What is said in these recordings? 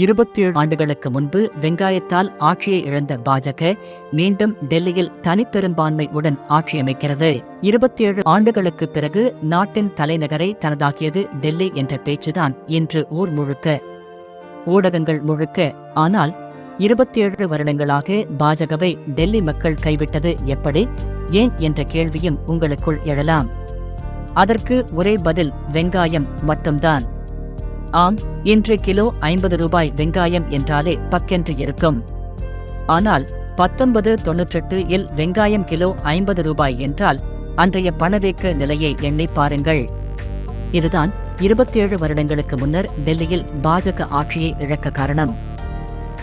இருபத்தேழு ஆண்டுகளுக்கு முன்பு வெங்காயத்தால் ஆட்சியை இழந்த பாஜக மீண்டும் டெல்லியில் தனிப்பெரும்பான்மை உடன் ஆட்சியமைக்கிறது இருபத்தேழு ஆண்டுகளுக்கு பிறகு நாட்டின் தலைநகரை தனதாக்கியது டெல்லி என்ற பேச்சுதான் இன்று ஊர் முழுக்க ஊடகங்கள் முழுக்க. ஆனால் இருபத்தேழு வருடங்களாக பாஜகவை டெல்லி மக்கள் கைவிட்டது எப்படி? ஏன் என்ற கேள்வியும் உங்களுக்குள் எழலாம். அதற்கு ஒரே பதில் வெங்காயம் மட்டும்தான். ஆம் இன்று கிலோ ஐம்பது ரூபாய் வெங்காயம் என்றாலே பக்கென்று இருக்கும். ஆனால் பத்தொன்பது தொன்னூற்றெட்டு இல் வெங்காயம் கிலோ ஐம்பது ரூபாய் என்றால் அன்றைய பணவீக்க நிலையை எண்ணி பாருங்கள். இதுதான் இருபத்தேழு வருடங்களுக்கு முன்னர் டெல்லியில் பாஜக ஆட்சியை இழக்க காரணம்.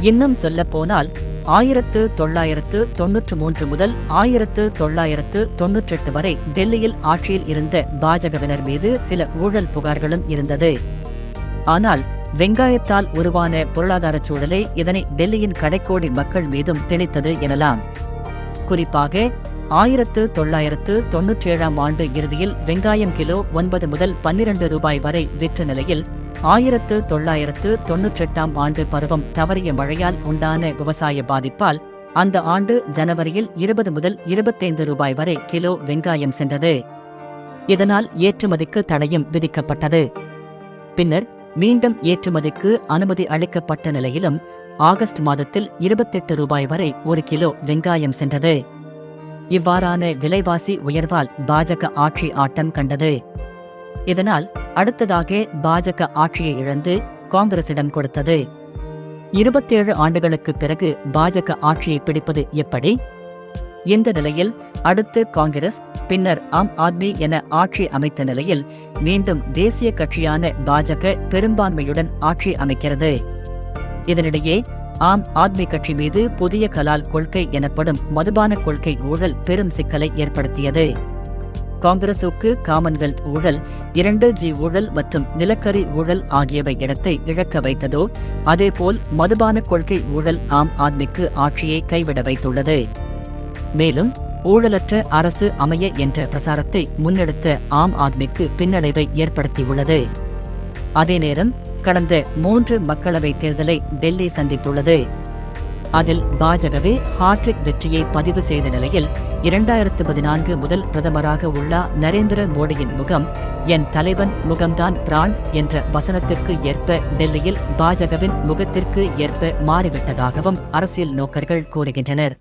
இன்னும் சொல்லப்போனால் ஆயிரத்து தொள்ளாயிரத்து தொன்னூற்று மூன்று முதல் ஆயிரத்து தொள்ளாயிரத்து தொன்னூற்றெட்டு வரை டெல்லியில் ஆட்சியில் இருந்த பாஜகவினர் மீது சில ஊழல் புகார்களும் இருந்தது. ஆனால் வெங்காயத்தால் உருவான பொருளாதாரச் சூழலே இதனை டெல்லியின் கடைக்கோடி மக்கள் மீதும் திணித்தது எனலாம். குறிப்பாக ஆயிரத்து தொள்ளாயிரத்து தொன்னூற்றேழாம் ஆண்டு இறுதியில் வெங்காயம் கிலோ ஒன்பது முதல் பன்னிரண்டு ரூபாய் வரை விற்ற நிலையில் ஆயிரத்து தொள்ளாயிரத்து தொன்னூற்றெட்டாம் ஆண்டு பருவம் தவறிய மழையால் உண்டான விவசாய பாதிப்பால் அந்த ஆண்டு ஜனவரியில் இருபது முதல் இருபத்தைந்து ரூபாய் வரை கிலோ வெங்காயம் சென்றது. இதனால் ஏற்றுமதிக்கு தடையும் விதிக்கப்பட்டது. பின்னர் மீண்டும் ஏற்றுமதிக்கு அனுமதி அளிக்கப்பட்ட நிலையிலும் ஆகஸ்ட் மாதத்தில் இருபத்தெட்டு ரூபாய் வரை ஒரு கிலோ வெங்காயம் சென்றது. இவ்வாறான விலைவாசி உயர்வால் பாஜக ஆட்சி ஆட்டம் கண்டது. இதனால் அடுத்ததாக பாஜக ஆட்சியை இழந்து காங்கிரசிடம் கொடுத்தது. இருபத்தேழு ஆண்டுகளுக்கு பிறகு பாஜக ஆட்சியை பிடிப்பது எப்படி? இந்த நிலையில் அடுத்து காங்கிரஸ் பின்னர் ஆம் ஆத்மி என ஆட்சி அமைத்த நிலையில் மீண்டும் தேசிய கட்சியான பாஜக பெரும்பான்மையுடன் ஆட்சி அமைக்கிறது. இதனிடையே ஆம் ஆத்மி கட்சி மீது புதிய கலால் கொள்கை எனப்படும் மதுபான கொள்கை ஊழல் பெரும் சிக்கலை ஏற்படுத்தியது. காங்கிரசுக்கு காமன்வெல்த் ஊழல் இரண்டு ஜி ஊழல் மற்றும் நிலக்கரி ஊழல் ஆகியவை இடத்தை இழக்க வைத்ததோ அதேபோல் மதுபான கொள்கை ஊழல் ஆம் ஆத்மிக்கு ஆட்சியை கைவிட வைத்துள்ளது. மேலும் ஊழலற்ற அரசு அமைய என்ற பிரசாரத்தை முன்னெடுத்த ஆம் ஆத்மிக்கு பின்னடைவை ஏற்படுத்தியுள்ளது. அதே நேரம் கடந்த மூன்று மக்களவைத் தேர்தலை டெல்லி சந்தித்துள்ளது. அதில் பாஜகவே ஹாட்ரிக் வெற்றியை பதிவு செய்த நிலையில் இரண்டாயிரத்து பதினான்கு முதல் பிரதமராக உள்ள நரேந்திர மோடியின் முகம் என் தலைவன் முகம்தான் பிரான் என்ற வசனத்திற்கு ஏற்ப டெல்லியில் பாஜகவின் முகத்திற்கு ஏற்ப மாறிவிட்டதாகவும் அரசியல் நோக்கர்கள் கூறுகின்றனர்.